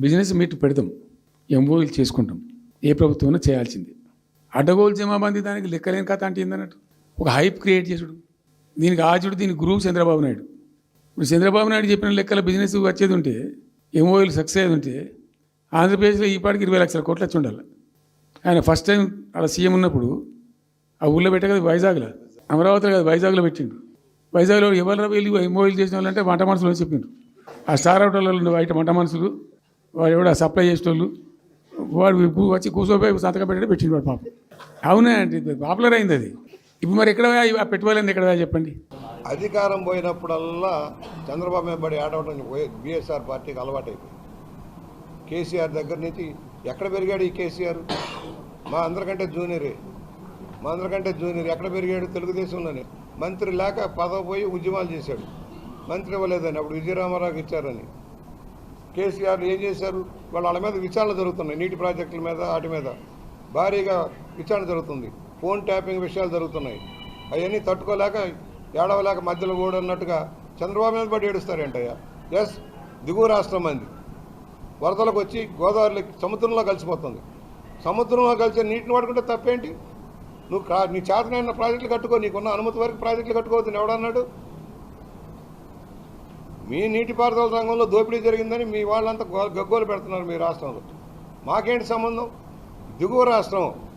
Business meet పెడతాం. ఎంఓఈలు చేసుకుంటాం. ఏ ప్రభుత్వం చేయాల్సింది. అడ్డగోలు జమాబందీ దానికి లెక్కలేని కథ అంటే ఏందన్నట్టు? ఒక హైప్ క్రియేట్ చేసుడు. దీనికి ఆచుడు దీనికి గురువు చంద్రబాబు నాయుడు. ఇప్పుడు చంద్రబాబు నాయుడు చెప్పిన లెక్కల బిజినెస్ వచ్చేది ఉంటే ఎంఓఎల్ సక్సెస్ అయ్యేది ఉంటే ఆంధ్రప్రదేశ్లో ఈ పాటికి ఇరవై లక్షల కోట్లు వచ్చి ఉండాలి. ఆయన ఫస్ట్ టైం అలా సీఎం ఉన్నప్పుడు ఆ ఊళ్ళో పెట్టే కదా వైజాగ్లో. అమరావతిలో కదా వైజాగ్లో పెట్టిండు. వైజాగ్లో ఎవరు వెళ్ళి ఎంఓఎల్ చేసిన వాళ్ళంటే వంట మనుషులు అని చెప్పిండ్రు ఆ స్టార్ హోటల్లో ఉన్న బయట వంట మనుషులు వాడు ఎవడ సప్లై చేసేటోళ్ళు? వాడు వచ్చి కూర్చోపోయి సంతకం పెట్టడం పెట్టిండు వాడు పాపం. అవునా అంటే పాపులర్ అయింది అది. ఇప్పుడు మరి ఎక్కడ పోయా ఎక్కడ చెప్పండి? అధికారం పోయినప్పుడల్లా చంద్రబాబు మీద ఆడవడం బిఎస్ఆర్ పార్టీకి అలవాటైపోయింది. కేసీఆర్ దగ్గర నుంచి ఎక్కడ పెరిగాడు ఈ కేసీఆర్? మా అందరికంటే జూనియరే. మా అందరికంటే జూనియర్. ఎక్కడ పెరిగాడు? తెలుగుదేశంలోనే. మంత్రి లేక పదవి పోయి ఉద్యమాలు చేశాడు. మంత్రి ఇవ్వలేదని అప్పుడు విజయరామారావుకి ఇచ్చారని. కేసీఆర్ ఏం చేశారు? వాళ్ళ వాళ్ళ మీద విచారణ జరుగుతున్నాయి నీటి ప్రాజెక్టుల మీద వాటి మీద. భారీగా విచారణ జరుగుతుంది. ఫోన్ ట్యాపింగ్ విషయాలు జరుగుతున్నాయి. అవన్నీ తట్టుకోలేక ఏడవలేక మధ్యలో ఓడన్నట్టుగా చంద్రబాబు మీద పడి ఏడుస్తారేంటయ్యా? ఎస్ దిగువ రాష్ట్రం మంది వరదలకు వచ్చి గోదావరిలో సముద్రంలో కలిసిపోతుంది. సముద్రంలో కలిసి నీటిని వాడుకుంటే తప్పేంటి? నువ్వు నీ చేతనైన ప్రాజెక్టులు కట్టుకో నీకున్న అనుమతి వరకు ప్రాజెక్టులు కట్టుకోవద్దు ఎవడన్నాడు? మీ నీటిపారుదల రంగంలో దోపిడీ జరిగిందని మీ వాళ్ళంతా గో- గగ్గోలు పెడుతున్నారు మీ రాష్ట్రంలో. మాకేంటి సంబంధం? దిగువ రాష్ట్రం